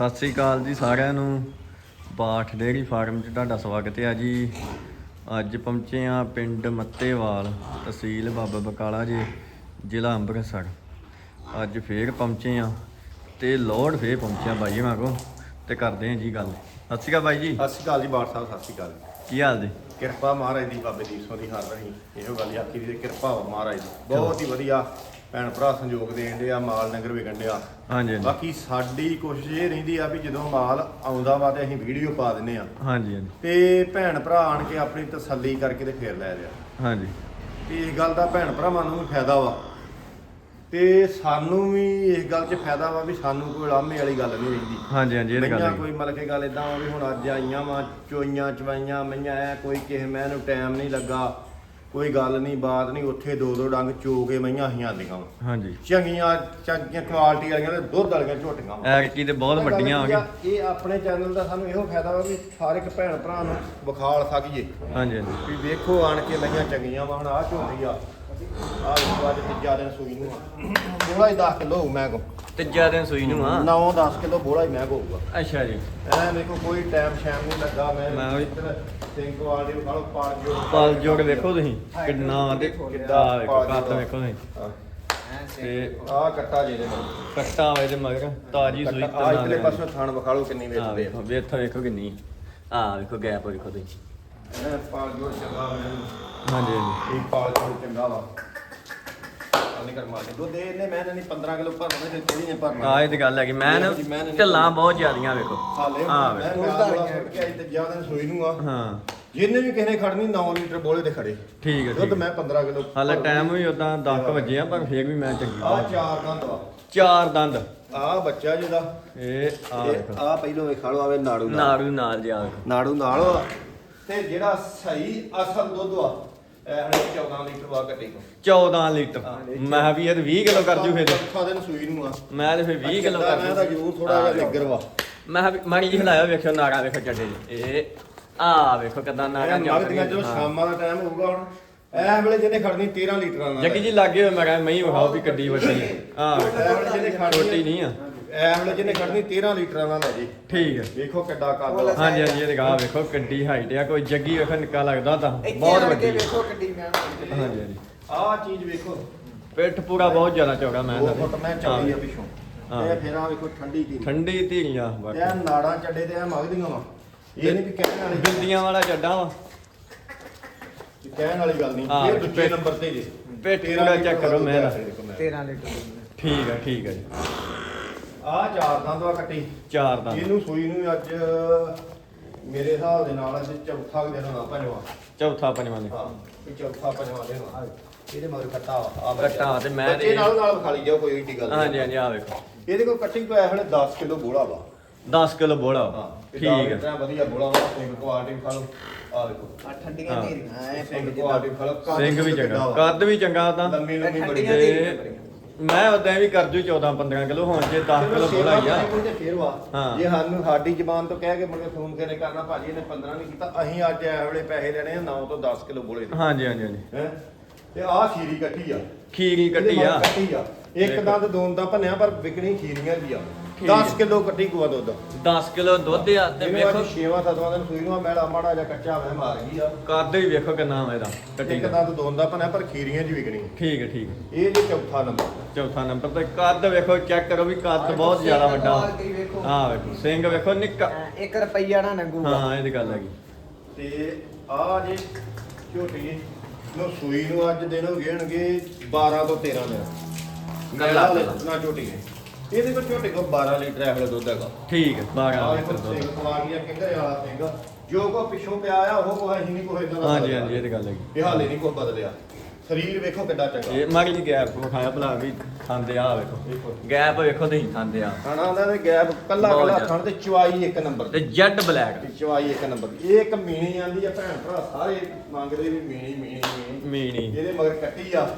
ਸਤਿ ਸ੍ਰੀ ਅਕਾਲ ਜੀ ਸਾਰਿਆਂ ਨੂੰ। ਬਾਠ ਡੇਅਰੀ ਫਾਰਮ 'ਚ ਤੁਹਾਡਾ ਸਵਾਗਤ ਹੈ ਜੀ। ਅੱਜ ਪਹੁੰਚੇ ਆ ਪਿੰਡ ਮੱਤੇਵਾਲ ਤਹਿਸੀਲ ਬਾਬਾ ਬਕਾਲਾ ਜੀ ਜ਼ਿਲ੍ਹਾ ਅੰਮ੍ਰਿਤਸਰ। ਅੱਜ ਫੇਰ ਪਹੁੰਚੇ ਆ ਤੇ ਲੋੜ ਫੇਰ ਪਹੁੰਚਿਆ ਬਾਈ ਉਹਨਾਂ ਕੋ ਤੇ ਕਰਦੇ ਆ ਜੀ ਗੱਲ। ਸਤਿ ਸ੍ਰੀ ਅਕਾਲ ਬਾਈ ਜੀ। ਸਤਿ ਸ਼੍ਰੀ ਅਕਾਲ ਜੀ ਬਾੜ ਸਾਹਿਬ ਸਤਿ ਸ਼੍ਰੀ ਅਕਾਲ ਕੀ ਹਾਲ ਜੀ? ਕਿਰਪਾ ਮਹਾਰਾਜ ਦੀ ਬਾਬੇ ਦੀ ਸੋ ਦੀ ਹਰ ਰਹੀ ਇਹੋ ਗੱਲ ਆਖੀ ਦੀ ਤੇ ਕਿਰਪਾ ਮਹਾਰਾਜ ਦੀ। ਬਹੁਤ ਹੀ ਵਧੀਆ। ਭੈਣ ਭਰਾ ਸੰਯੋਗ ਦੇਣ ਦੇ ਆ ਮਾਲ ਨਗਰ ਵਿਕਣ ਡਿਆ ਹਾਂਜੀ ਹਾਂਜੀ। ਬਾਕੀ ਸਾਡੀ ਕੋਸ਼ਿਸ਼ ਇਹ ਰਹਿੰਦੀ ਆ ਵੀ ਜਦੋਂ ਮਾਲ ਆਉਂਦਾ ਵਾ ਤੇ ਅਸੀਂ ਵੀਡੀਓ ਪਾ ਦਿੰਨੇ ਆ। ਹਾਂਜੀ ਹਾਂਜੀ। ਤੇ ਭੈਣ ਭਰਾ ਆਣ ਕੇ ਆਪਣੀ ਤਸੱਲੀ ਕਰਕੇ ਤੇ ਫੇਰ ਲੈ ਲਿਆ। ਹਾਂਜੀ। ਤੇ ਇਸ ਗੱਲ ਦਾ ਭੈਣ ਭਰਾਵਾਂ ਨੂੰ ਵੀ ਫਾਇਦਾ ਵਾ। ਤੇ ਸਾਨੂੰ ਵੀ ਇਸ ਗੱਲ 'ਚ ਫਾਇਦਾ ਵਾ ਵੀ ਸਾਨੂੰ ਕੋਈ ਲਾਮੇ ਵਾਲੀ ਗੱਲ ਨਹੀਂ ਰਹਿੰਦੀ। ਹਾਂਜੀ ਹਾਂਜੀ ਇਹ ਤਾਂ ਗੱਲ ਮਈਆਂ ਕੋਈ ਮਤਲਬ ਕਿ ਗੱਲ ਇਦਾਂ ਵੀ ਹੁਣ ਅੱਜ ਆਈਆਂ ਵਾ ਚੋਈਆਂ ਚਵਾਈਆਂ ਮਈਆਂ ਐ ਕੋਈ ਕਿਸੇ ਮੈਂ ਨੂੰ ਟਾਈਮ ਨਹੀਂ ਲੱਗਾ। ਕੋਈ ਗੱਲ ਨਹੀਂ ਬਾਤ ਨਹੀਂ ਉੱਥੇ ਦੋ ਦੋ ਡੰਗ ਚੋ ਕੇ ਮਈਆਂ ਆਹੀਆਂ ਆਂਦੀਆਂ ਵਾ। ਹਾਂਜੀ। ਚੰਗੀਆਂ ਚੰਗੀਆਂ ਕੁਆਲਿਟੀ ਵਾਲੀਆਂ ਤੇ ਦੁੱਧ ਵਾਲੀਆਂ ਝੋਟੀਆਂ ਵਾ। ਐਰਕੀ ਤੇ ਬਹੁਤ ਵੱਡੀਆਂ ਆ ਗਈਆਂ। ਇਹ ਆਪਣੇ ਚੈਨਲ ਦਾ ਸਾਨੂੰ ਇਹੋ ਫਾਇਦਾ ਵਾ ਵੀ ਹਰ ਇੱਕ ਭੈਣ ਭਰਾ ਨੂੰ ਵਿਖਾਲ ਸਕੀਏ। ਹਾਂਜੀ ਹਾਂਜੀ। ਵੀ ਵੇਖੋ ਆਣ ਕੇ ਮਈਆਂ ਚੰਗੀਆਂ ਵਾ ਹੁਣ ਆ ਝੋਟੀ ਆ। ਆ ਅੱਜ ਤੀਜਾ ਦਿਨ ਸੂਈ ਨੂੰ ਆ। ਬੋਲਾ ਹੀ 10 ਕਿਲੋ ਮੈਂ ਕੋ ਤੀਜਾ ਦਿਨ ਸੂਈ ਨੂੰ ਆ। 9 10 ਕਿਲੋ ਬੋਲਾ ਹੀ ਮੈਂ ਹੋਊਗਾ ਅੱਛਾ ਜੀ। ਐ ਮੇਰੇ ਕੋਲ ਕੋਈ ਟਾਈਮ ਸ਼ੈਮ ਨਹੀਂ ਲੱਗਾ ਮੈਂ ਮੈਂ ਵੀ- ਸਿੰਕ ਵਾਲੀ ਨੂੰ ਖਾਲੋ ਪਾਲ ਜੋ ਪਾਲ ਜੋੜ ਵੇਖੋ ਤੁਸੀਂ ਕਿੰਨਾ ਤੇ ਕਿੱਦਾਂ ਆ ਵੇਖੋ ਕੱਦ ਜੋੜ। ਵੇਖੋ ਤੁਸੀਂ। ਤੇ ਆ ਕੱਟਾ ਜੇ ਦੇ ਕੱਟਾ ਹੋਏ ਤੇ ਮਗਰ ਤਾਜੀ ਸੂਈ ਆ। ਇਤਲੇ ਪਾਸੋਂ ਥਣ ਵਿਖਾਲੋ ਕਿੰਨੀ ਆ ਵੇਚਦੇ ਵੇਖੋ ਵੇਖੋ ਵੇਖੋ ਕਿੰਨੀ। ਆ ਵੇਖੋ ਗੈਪ ਵੇਖੋ ਤੁਸੀਂ। ਆ ਐ ਪਾਲ ਜੋ ਚੰਗਾ ਮੈਨੂੰ ਹਾਂਜੀ ਹਾਂਜੀ। ਇਹ ਪਾਲ ਜੋ ਚੰਗਾ ਵਾ। ਆ ਨਹੀਂ ਕਰ ਮਾਰ ਕੇ। ਦੁੱਧ ਇਹਨੇ ਮੈਂ ਨਹੀਂ 15 ਕਿਲੋ ਭਰਨਾ ਤੇ ਤੇਰੀ ਨੇ ਭਰਨਾ ਆ ਇਹ ਤੇ ਗੱਲ ਹੈ ਕਿ ਮੈਂ ਨਾ ਨਹੀਂ- ਢੱਲਾਂ ਬਹੁਤ ਜ਼ਿਆਦੀਆਂ ਵੇਖੋ। ਹਾਲੇ ਆ ਮੈਂ ਵੇਖੋ। ਦੁੱਧ ਵਾਲਾ ਸੁੱਟ ਕੇ ਆਈ ਤੇ ਜ਼ਿਆਦਾ ਸੋਈ ਨੂੰ ਆ। ਹਾਂ। ਜਿੰਨੇ ਵੀ ਕਿਸੇ ਨੇ ਖੜਨੀ 9 ਲੀਟਰ ਬੋਲੇ ਤੇ ਖੜੇ। ਠੀਕ ਹੈ ਦੁੱਧ ਠੀਕ ਮੈਂ 15 ਕਿਲੋ ਹਾਲੇ ਟਾਈਮ ਵੀ ਉਦਾਂ 10 ਵਜੇ ਆ ਪਰ ਫੇਰ ਵੀ ਮੈਂ ਚੰਗੀ ਆ ਚਾਰ ਦੰਦ ਵਾ ਚਾਰ ਦੰਦ। ਆ ਬੱਚਾ ਜਿਹਦਾ। ਇਹ ਆ ਵੇਖੋ ਆ ਪਹਿਲੋਂ ਵੇਖਾ ਲਓ ਆਵੇ ਨਾੜੂ ਨਾਲ। ਨਾੜੂ ਨਾਲ ਜਿਆ ਵੇਖੋ। ਨਾੜੂ ਨਾਲ। ਵਾ। ਤੇ ਜਿਹੜਾ ਸਹੀ ਅਸਲ ਦੁੱਧ ਇਹ ਹਣੇ 14 ਲੀਟਰ ਵਾ ਕੋ 14 ਲੀਟਰ। ਮੈਂ ਵੀ ਇਹ 20 ਕਿਲੋ ਕਰ ਜੂ ਫੇਰ। ਚੌਥਾ ਦਿਨ ਸੂਈ ਨੂੰ ਆ। ਮੈਂ ਤੇ ਫੇਰ 20 ਕਿਲੋ ਕਰ ਮੈਂ ਤਾਂ ਜ਼ਰੂਰ ਥੋੜਾ ਜਿਹਾ ਨਿੱਗਰ ਵਾ। ਮੈਂ ਕਿਹਾ ਵੀ ਮਾੜੀ ਜਿਹੀ ਹਿਲਾਇਆ ਵੇਖਿਓ ਨਾੜਾ ਵੇਖੋ ਚੱਡੇ ਜੀ। ਇਹ ਆ ਵੇਖੋ ਕਿਦਾਂ ਇਹ ਮਗਦੀਆਂ ਜਦੋਂ ਸ਼ਾਮਾਂ ਦਾ ਟਾਈਮ ਹੋਊਗਾ ਹੁਣ ਇਹ ਵੇਲੇ ਜਿਹਨੇ ਖੜਨੀ 13 ਲੀਟਰਾਂ ਨਾਲ। ਜੱਗੀ ਜੀ ਲੱਗੇ ਹੋਏ ਮੈਂ ਕਿਹਾ ਮਈ ਵਿਖਾਓ ਵੀ ਕੱਡੀ ਵੱਡੀ ਆ ਜਿਹਨੇ ਖੜਨੀ ਛੋਟੀ ਨਹੀਂ ਆ। ਇਹ ਵੇਲੇ ਜਿਹਨੇ ਖੜਨੀ 13 ਲੀਟਰਾਂ ਨਾਲ ਲੈ ਜੀ। ਠੀਕ ਹੈ ਵੇਖੋ ਕਿੱਡਾ ਕੱਦ ਵਾ ਹਾਂਜੀ ਹਾਂਜੀ ਇਹ ਗਾ ਵੇਖੋ ਕੱਡੀ ਹਾਈਟ ਆ। ਕੋਈ ਜੱਗੀ ਵੇਖੋ ਨਿੱਕਾ ਲੱਗਦਾ ਤਾਂ। ਬਹੁਤ ਵੱਡੀ ਹੈ। ਵੇਖੋ ਕਿੱਡੀ ਮੈਂ ਹਾਂਜੀ ਹਾਂਜੀ। ਆਹ ਚੀਜ਼ ਵੇਖੋ। ਪਿੱਠ ਪੂਰਾ ਬਹੁਤ ਜ਼ਿਆਦਾ ਚੌੜਾ ਮੈਂ ਦੋ ਤਾਂ। ਫੁੱਟ ਮੈਂ ਚੱਲੀ ਆ ਹਾਂ। ਪਿੱਛੋਂ। ਹਾਂ। ਇਹ ਫੇਰ ਆ ਵੇਖੋ ਠੰਡੀ ਦੀ ਠੰਡੀ ਧੀਰੀਆਂ ਬਾਕੀ। ਇਹ ਨਾੜਾਂ ਚੱਡੇ ਤੇ ਇਹ ਮਗਦੀਆਂ ਵਾ। ਇਹ ਨਹੀਂ ਵੀ ਕਹਿਣ ਵਾਲੀ ਬਿੰਦੀਆਂ ਵਾਲਾ ਚੱਡਾ ਵਾ। ਇਹ ਕਹਿਣ ਵਾਲੀ ਗੱਲ ਨਹੀਂ। ਹਾਂ, ਇਹ ਦੂਜੇ ਪਿੱਠ- ਨੰਬਰ ਤੇ ਜੀ। ਪਿੱਠ ਤੇਰਾਂ ਪੂਰਾ ਲੀਟਰ check ਕਰੋ ਦੁੱਧ ਮੈਂ ਆ ਦਾ। ਦੇਖੋ ਮੈਂ। 13 ਲੀਟਰ ਠੀਕ ਹੈ ਠੀਕ ਹੈ ਜੀ। ਆਹ ਚਾਰ ਦੰਦ ਵਾ ਕੱਟੀ। ਚਾਰ ਦਾ। ਇਹਨੂੰ ਸੂਈ ਨੂੰ ਅੱਜ ਮੇਰੇ ਹਿਸਾਬ ਦੇ ਨਾਲ ਅੱਜ ਚੌਥਾ ਦਿਨ ਹੋਣਾ ਪੰਜਵਾਂ। ਚੌਥਾ ਪੰਜਵਾਂ ਦੇ ਹਾਂ ਇਹ ਚੌਥਾ ਪੰਜਵਾਂ ਦਿਨ ਹੋਣਾ। ਇਹਦੇ ਮਗਰ ਕੱਟਾ ਵਾ। ਆ ਕੱਟਾ ਤੇ ਮੈਂ ਬੱਚੇ ਨਾਲ ਨਾਲ ਵਿਖਾਲੀ ਜਾਓ ਕੋਈ ਏਡੀ ਗੱਲ ਨਹੀਂ। ਹਾਂਜੀ ਹਾਂਜੀ ਆ ਵੇਖੋ। ਇਹਦੇ ਕੋਲ ਕੱਟੀ ਕੋ ਐ ਹਲੇ 10 ਕਿਲੋ ਬੋਲਾ ਵਾ। 10 ਕਿਲੋ ਬੋਲਾ ਹਾਂ ਠੀਕ ਹੈ ਇਤਨਾ ਵਧੀਆ ਬੋਲਾ ਵਾ। ਸਿੰਘ ਕੁਆਲਿਟੀ ਵਿਖਾ ਲਓ। ਆ ਦੇਖੋ। ਆ ਠੰਡੀਆਂ। ਢੇਰੀਆਂ ਐ ਸਿੰਘ ਕੁਆਲਿਟੀ ਵਿਖਾ ਲਓ। ਕੱਦ ਸਿੰਘ ਵੀ ਚੰਗਾ। ਵਾ। ਕੱਦ ਵੀ ਚੰਗਾ ਤਾਂ। ਲੰਮੀ ਲੰਮੀ ਬੜੀ ਮੈਂ ਉਦਾਂ ਵੀ ਕਰ ਜੂ 14 15 ਕਿਲੋ ਹੁਣ ਜੇ 10 ਕਿਲੋ ਬੋਲਾ ਹੀ ਆ। ਤੇ ਫੇਰ ਵਾ। ਹਾਂ। ਜੇ ਸਾਨੂੰ ਸਾਡੀ ਜ਼ਬਾਨ ਤੋਂ ਕਹਿ ਕੇ ਮੁੜ ਕੇ ਫੋਨ ਕਰੇ ਕਰਨਾ ਭਾਜੀ ਇਹਨੇ 15 ਨਹੀਂ ਕੀਤਾ ਅਸੀਂ ਅੱਜ ਐ ਵੇਲੇ ਪੈਸੇ ਲੈਣੇ ਆ 9 ਤੋਂ 10 ਕਿਲੋ ਬੋਲੇ ਦੇ ਹਾਂਜੀ ਹਾਂਜੀ ਹਾਂਜੀ। ਹੈ? ਤੇ ਆਹ ਖੀਰੀ ਕੱਟੀ ਆ। ਖੀਰੀ ਕੱਟੀ ਇਹਦੇ ਆ। ਮਗਰ ਕੱਟੀ ਆ। ਇੱਕ। ਦੰਦ ਦੋਨ ਦਾ ਭੰਨਿਆ ਪਰ ਵਿਕਣੀ ਖੀਰੀਆਂ ਦੀ ਆ। ਠੀਕ 10 ਕਿਲੋ ਕੱਟੀ ਗੋਆ ਦੁੱਧ। 10 ਕਿਲੋ ਦੁੱਧ ਆ ਤੇ ਵੇਖੋ 6ਵਾਂ 7ਵਾਂ ਦਿਨ ਸੂਈ ਨੂੰ ਆ, ਮੈਲਾ ਮਾੜਾ ਜਿਹਾ ਕੱਚਾ ਮੈਂ ਮਾਰ ਗਈ ਆ। ਕੱਦ ਵੀ ਵੇਖੋ ਕਿੰਨਾ ਵਾ ਇਹਦਾ ਕੱਟੀ ਇੱਕ ਦਾ। ਦੰਦ ਦੋਨ ਦਾ ਭੰਨਿਆ ਪਰ ਖੀਰੀਆਂ ਦੀ ਵਿਕਣੀ ਠੀਕ ਹੈ ਠੀਕ ਹੈ। ਇਹ ਜੇ ਚੌਥਾ ਨੰਬਰ। ਚੌਥਾ ਨੰਬਰ ਤੇ ਕੱਦ ਵੇਖੋ ਚੈੱਕ ਕਰੋ ਵੀ ਕੱਦ ਬਹੁਤ ਜ਼ਿਆਦਾ ਵੱਡਾ। ਹਾਂ ਵੇਖੋ। ਸਿੰਘ ਵੇਖੋ ਨਿੱਕਾ। 1 ਰੁਪਈਆ ਨਾ ਨੰਗੂਗਾ ਹਾਂ ਇਹ ਤੇ ਗੱਲ ਹੈਗੀ। ਤੇ ਆ ਜੇ ਝੋਟੀ ਨੂੰ ਸੂਈ ਨੂੰ ਅੱਜ ਦਿਨ ਹੋ ਗਏਣਗੇ 12 ਤੋਂ 13 ਦਿਨ। ਗੱਲਾਂ ਗੱਲਾਂ ਨਾ ਝੋਟੀ ਨੇ। ਇਹਦੇ ਕੋਲ ਝੋਟੀ ਕੋਲ 12 ਲੀਟਰ ਇਹੋ ਦੁੱਧ ਹੈਗਾ। ਠੀਕ ਹੈ 12 ਆਹ ਲੀਟਰ ਦੁੱਧ। ਕੁਆਰੀਆਂ ਕਿੰਗਰੇ ਵਾਲਾ ਸਿੰਘ ਜੋ ਕੋ ਪਿੱਛੋਂ ਪਿਆ ਆ ਉਹ ਕੋ ਅਸੀਂ ਨਹੀਂ ਕੋਈ ਇਦਾਂ ਦਾ ਹਾਂਜੀ। ਹਾਂਜੀ ਇਹ ਤੇ ਗੱਲ ਹੈਗੀ। ਇਹ ਹਾਲੇ ਨਹੀਂ ਕੋਈ ਬਦਲਿਆ। ਸਰੀਰ ਵੇਖੋ ਕਿੱਡਾ ਚੰਗਾ। ਇਹ ਮਾਰੀ ਜੀ ਗੈਪ ਵਿਖਾਇਆ ਭਲਾ ਵੀ ਖਾਂਦੇ ਆ ਵੇਖੋ। ਗੈਪ ਵੇਖੋ ਤੁਸੀਂ ਖਾਂਦੇ ਆ। ਖਾਣਾ ਦਾ ਤੇ ਗੈਪ ਕੱਲਾ ਕੱਲਾ। ਖਾਣ ਤੇ ਚਵਾਈ ਇੱਕ ਨੰਬਰ ਤੇ ਜੈਡ ਬਲੈਕ। ਚਵਾਈ ਇੱਕ ਨੰਬਰ। ਇਹ ਇੱਕ ਮੀਣੀ ਆਂਦੀ ਆ ਭੈਣ ਭਰਾ ਸਾਰੇ ਮੰਗਦੇ ਵੀ ਮੀਣੀ ਮੀਣੀ। ਮੀਣੀ। ਇਹਦੇ ਮਗਰ ਕੱਟੀ ਆ।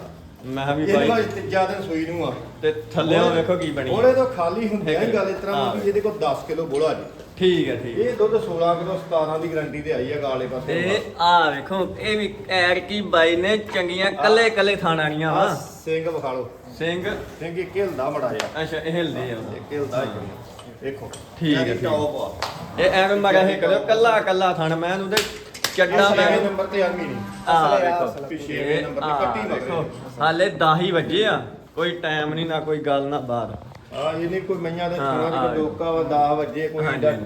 ਮੈਂ ਵੀ ਇਹਦੇ ਬਾਈ ਬਾਅਦ ਤੀਜਾ ਦਿਨ ਸੂਈ ਨੂੰ ਆ। ਤੇ ਥੱਲੇੋਂ ਵੇਖੋ ਕੀ ਬਣੀ। ਉਹਦੇ ਤੋਂ ਖਾਲੀ ਹੁੰਦੀ ਆ ਗੱਲ ਇਸ ਤਰ੍ਹਾਂ ਹਾਂ। ਵੀ ਇਹਦੇ ਕੋਲ 10 ਕਿਲੋ ਬੋਲਾ ਜੀ। ਠੀਕ ਹੈ ਠੀਕ ਹੈ ਇਹ ਦੁੱਧ 16 ਕਿਲੋ 17 ਦੀ ਗਾਰੰਟੀ ਤੇ ਆਈ ਆ ਗਾਲੇ ਪਾਸੇ ਤੇ ਆ ਵੇਖੋ ਇਹ ਵੀ ਐਰ ਕੀ ਬਾਈ ਨੇ ਚੰਗੀਆਂ ਕੱਲੇ ਕੱਲੇ ਥਾਣਾਣੀਆਂ ਵਾ। ਸਿੰਘ ਵਿਖਾ ਲਓ। ਸਿੰਘ ਸਿੰਘ ਇੱਕ ਹਿਲਦਾ ਮੜਾ ਜਾ ਅੱਛਾ ਇਹ ਹਿਲਦੇ ਆ। ਇੱਕ ਹਿਲਦਾ ਇੱਕ ਠੀਕ ਹੈ, ਇਹਦੀ ਠੀਕ ਹੈ। ਟੌਪ ਆ। ਇਹ ਐਵੇਂ ਮਗਾ ਇਹ ਕਰਿਓ ਕੱਲਾ ਕੱਲਾ ਥਣ। ਮੈਂ ਉਹਦੇ ਚੱਡਾ ਮੈਂ ਨੰਬਰ ਤੇ ਆਰਮੀ ਨਹੀਂ। ਆ ਵੇਖੋ। ਪਿੱਛੇ ਨੰਬਰ ਤੇ ਕੱਟੀ ਵੇਖੋ ਮਗਰੇ ਹਾਲੇ 10 ਹੀ ਵੱਜੇ ਆ। ਕੋਈ ਟਾਈਮ ਨਹੀਂ ਨਾ ਕੋਈ ਗੱਲ ਨਾ ਬਾਤ ਆ ਇਹ ਨਹੀਂ ਕੋਈ ਮਈਆਂ ਦੇ ਹਾਂ। ਦੀ ਡੋਕਾ ਵਾ 10 ਵਜੇ ਕੋਈ ਹਾਂਜੀ, ਹਾਂਜੀ।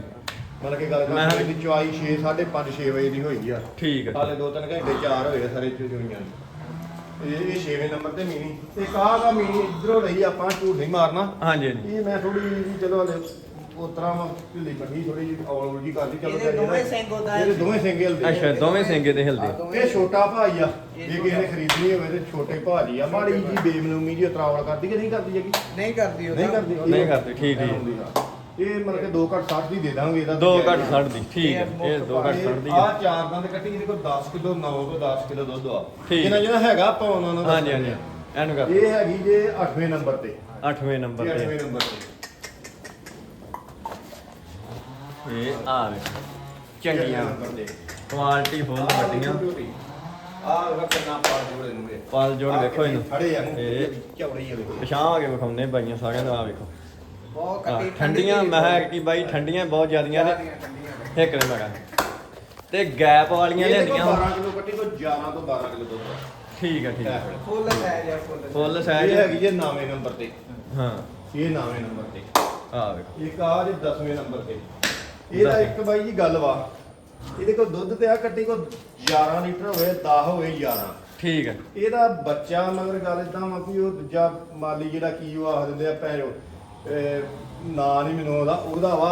ਮਤਲਬ ਕਿ ਗੱਲ ਮੈਂ- ਕਰ ਦੀ ਚੁਆਈ 6 5:30 6 ਵਜੇ ਦੀ ਹੋਈ ਆ। ਠੀਕ ਹੈ ਹਾਲੇ 2-3 ਘੰਟੇ ਚਾਰ ਹੋਏ ਆ ਸਾਰੇ ਚੁਈਆਂ ਇਹ ਇਹ 6ਵੇਂ ਨੰਬਰ ਤੇ ਮੀਨੀ ਤੇ ਕਾਹ ਦਾ ਮੀਨੀ ਇਧਰੋਂ ਰਹੀ ਆਪਾਂ ਝੂਠ ਨਹੀਂ ਮਾਰਨਾ। ਹਾਂਜੀ ਹਾਂਜੀ। ਇਹ ਮੈਂ ਥੋੜੀ ਜੀ ਚਲੋ ਹਲੇ ਉਤਰਾ ਢਿੱਲੀ ਪੱਠੀ ਥੋੜੀ ਜੀ ਔਲ ਜੀ ਕਰਦੀ ਚਲੋ ਇਹਦੇ ਦੋਵੇਂ ਸਿੰਘ ਉਹਦਾ ਇਹਦੇ ਦੋਵੇਂ ਸਿੰਘ ਹਿਲਦੇ ਅੱਛਾ ਦੋਵੇਂ ਸਿੰਗੇ ਤੇ ਹਿਲਦੇ ਇਹ ਛੋਟਾ ਭਾਈ ਆ ਜੇ ਕਿਸੇ ਨੇ ਖਰੀਦਣੀ ਹੋਵੇ ਤੇ ਛੋਟੇ ਭਾਜੀ ਆ। ਮਾੜੀ ਜੀ ਬੇਮਨੂਮੀ ਜੀ ਉਤਰਾਵਲ ਕਰਦੀ ਕਿ ਨਹੀਂ ਕਰਦੀ ਹੈਗੀ? ਨਹੀਂ ਕਰਦੀ ਉਹਦਾ ਨਹੀਂ ਕਰਦੀ। ਨਹੀਂ ਕਰਦੀ, ਠੀਕ, ਠੀਕ। ਹੁੰਦੀ ਆ। ਇਹ ਮਤਲਬ ਕਿ 2 ਘੱਟ 60 ਦੀ ਦੇ ਦਾਂਗੇ ਇਹਦਾ। ਦੋ ਘੱਟ ਛੱਡ ਦੀ ਠੀਕ ਹੈ ਇਹ ਦੋ ਘੱਟ ਛੱਡ ਦੀ ਆ। ਆ। ਚਾਰ ਦੰਦ ਕੱਟੀ ਇਹਦੇ ਕੋਲ 10 ਕਿਲੋ 9 ਤੋਂ 10 ਕਿਲੋ ਦੁੱਧ ਆ। ਠੀਕ। ਜਿਹਨਾਂ ਜਿਹਨਾਂ ਹੈਗਾ ਆਪਾਂ ਉਹਨਾਂ ਨੂੰ ਹਾਂਜੀ ਹਾਂਜੀ। ਇਹਨੂੰ ਕਰ। ਇਹ ਹੈਗੀ ਜੇ 8ਵੇਂ ਨੰਬਰ ਤੇ। 8ਵੇਂ ਨੰਬਰ ਤੇ। 8ਵੇਂ ਨੰਬਰ ਤੇ। ਇਹ ਆ ਵੇ ਚੰਗੀਆਂ। ਨੰਬਰ ਤੇ ਕੁਆਲਿਟੀ ਫੁੱਲ ਵੱਡੀਆਂ। ਆ ਵੇਖ ਕਿੰਨਾ ਪਾਲ ਜੋੜੇ ਨੂੰ ਇਹ ਪਾਲ ਜੋੜ ਵੇਖੋ ਇਹਨੂੰ। ਖੜੇ ਆ। ਇਹ ਚੌੜੀ ਆ ਵੇਖੋ। ਪਛਾਂ ਆ ਕੇ ਵਿਖਾਉਂਦੇ ਬਾਈਆਂ ਸਾਰਿਆਂ ਦਾ ਆ ਵੇਖੋ। ਬਹੁਤ ਆਹ, ਕੱਟੀ ਠੰਡੀਆਂ ਮੈਂ ਕਿ ਬਾਈ ਠੰਡੀਆਂ ਬਹੁਤ ਜ਼ਿਆਦੀਆਂ ਨੇ। ਇੱਕ ਨੇ ਮੈਂ ਤੇ ਗੈਪ ਵਾਲੀਆਂ ਲਿਆਂਦੀਆਂ। 12 ਕਿਲੋ ਕੱਟੀ ਤੋਂ 11 ਤੋਂ 12 ਕਿਲੋ ਆ। ਠੀਕ ਹੈ ਠੀਕ ਹੈ ਫੁੱਲ ਸਾਈਜ਼ ਆ ਫੁੱਲ ਫੁੱਲ ਇਹ ਸਾਈਜ਼ ਹੈਗੀ ਜੇ 9ਵੇਂ ਨੰਬਰ ਤੇ। ਹਾਂ। ਇਹ 9ਵੇਂ ਨੰਬਰ ਤੇ। ਆ ਵੇਖੋ। ਇੱਕ ਆ ਜੇ 10ਵੇਂ ਨੰਬਰ ਤੇ। ਇਹਦਾ ਇੱਕ ਬਾਈ ਜੀ ਗੱਲ ਵਾ ਇਹਦੇ ਕੋਲ ਦੁੱਧ ਤੇ ਆ ਕੱਟੀ ਕੋ 11 ਲੀਟਰ ਹੋਵੇ 10 ਹੋਵੇ 11 ਠੀਕ ਹੈ ਇਹਦਾ ਬੱਚਾ ਮਗਰ ਗੱਲ ਇਦਾਂ ਵਾ ਵੀ ਉਹ ਦੂਜਾ ਮਾਲੀ ਜਿਹੜਾ ਕੀ ਉਹ ਆਖ ਦਿੰਦੇ ਆ ਭੈਣੋ ਨਾਂ ਨਹੀਂ ਮੈਨੂੰ ਉਹਦਾ ਉਹਦਾ ਵਾ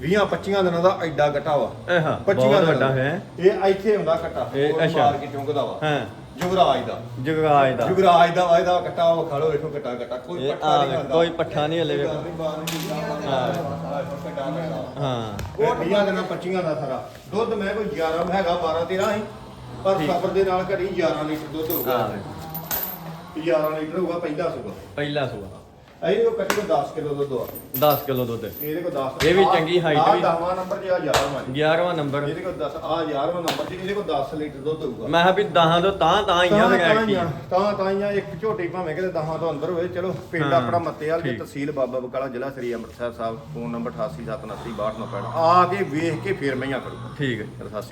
20 25 ਦਿਨਾਂ ਦਾ ਐਡਾ ਘਟਾ ਵਾ। ਹਾਂ 25 ਬਹੁਤ ਦਿਨਾਂ ਦਾ। ਹੈ। ਇਹ ਇੱਥੇ ਹੁੰਦਾ ਘਟਾ ਇਹ ਅੱਛਾ। ਮਾਰ ਕੇ ਚੁੰਗਦਾ ਵਾ। ਹਾਂ। ਜੁਗਰਾਜ ਦਾ। ਜਗਰਾਜ ਦਾ। ਜੁਗਰਾਜ ਦਾ ਵਾ ਇਹਦਾ ਘਟਾ ਉਹ ਖੜੋ ਵੇਖੋ ਘਟਾ ਘਟਾ ਕੋਈ ਇਹ ਪੱਠਾ ਆ ਨਹੀਂ ਹੁੰਦਾ ਕੋਈ ਪੱਠਾ ਨਹੀਂ ਹਲੇ ਵੇਖੋ। ਹਾਂ। ਹਾਂ। ਉਹ 20 ਦਿਨਾਂ 25 ਦਾ ਸਾਰਾ ਦੁੱਧ ਮੈਂ ਕੋਈ 11 ਹੈਗਾ 12 13 ਹੀ। ਪਰ ਠੀਕ। ਸਫਰ ਦੇ ਨਾਲ ਘੜੀ 11 ਲੀਟਰ ਦੁੱਧ ਹੋਊਗਾ। ਵੇਖੋ 11 ਲੀਟਰ ਹੋਊਗਾ ਪਹਿਲਾ ਸੂਗਾ ਪਹਿਲਾ ਸੂਆ। ਇਹਦੇ ਕੋਲ ਕੱਟੀ ਕੋ 10 ਕਿਲੋ ਦੁੱਧ ਆ। 10 ਕਿਲੋ ਦੁੱਧ। ਇਹਦੇ ਕੋਲ 10 ਇਹ ਵੀ ਚੰਗੀ height ਵੀ। 10ਵਾਂ ਨੰਬਰ ਜੇ ਆ 11ਵਾਂ ਜੀ। 11ਵਾਂ ਨੰਬਰ ਇਹਦੇ ਕੋਲ 10 ਆ 11ਵਾਂ ਨੰਬਰ ਜੀ ਇਹਦੇ ਕੋਲ 10 ਲੀਟਰ ਦੁੱਧ ਹੋਊਗਾ। ਮੈਂ ਕਿਹਾ ਵੀ 10 ਤੋਂ ਤਾਂ ਤਾਂ ਹੀ ਆ ਤਾਂ ਵਗੈਰ ਤਾਂ ਆ, ਤਾਂ ਤਾਂ ਹੀ ਆ, ਇੱਕ ਝੋਟੀ ਭਾਵੇਂ ਕਿਤੇ 10 ਤੋਂ ਅੰਦਰ ਹੋਵੇ ਚਲੋ ਪਿੰਡ ਹਾਂ, ਆਪਣਾ ਮੱਤੇਵਾਲ ਠੀਕ। ਤਹਿਸੀਲ ਬਾਬਾ ਬਕਾਲਾ ਜ਼ਿਲ੍ਹਾ ਸ੍ਰੀ ਅੰਮ੍ਰਿਤਸਰ ਸਾਹਿਬ ਫੋਨ ਨੰਬਰ 887962 ਆ ਕੇ ਵੇਖ ਕੇ ਫੇਰ ਮਈਆਂ ਕਰੋ। ਠੀਕ ਹੈ। ਸਤਿ ਸ਼੍ਰੀ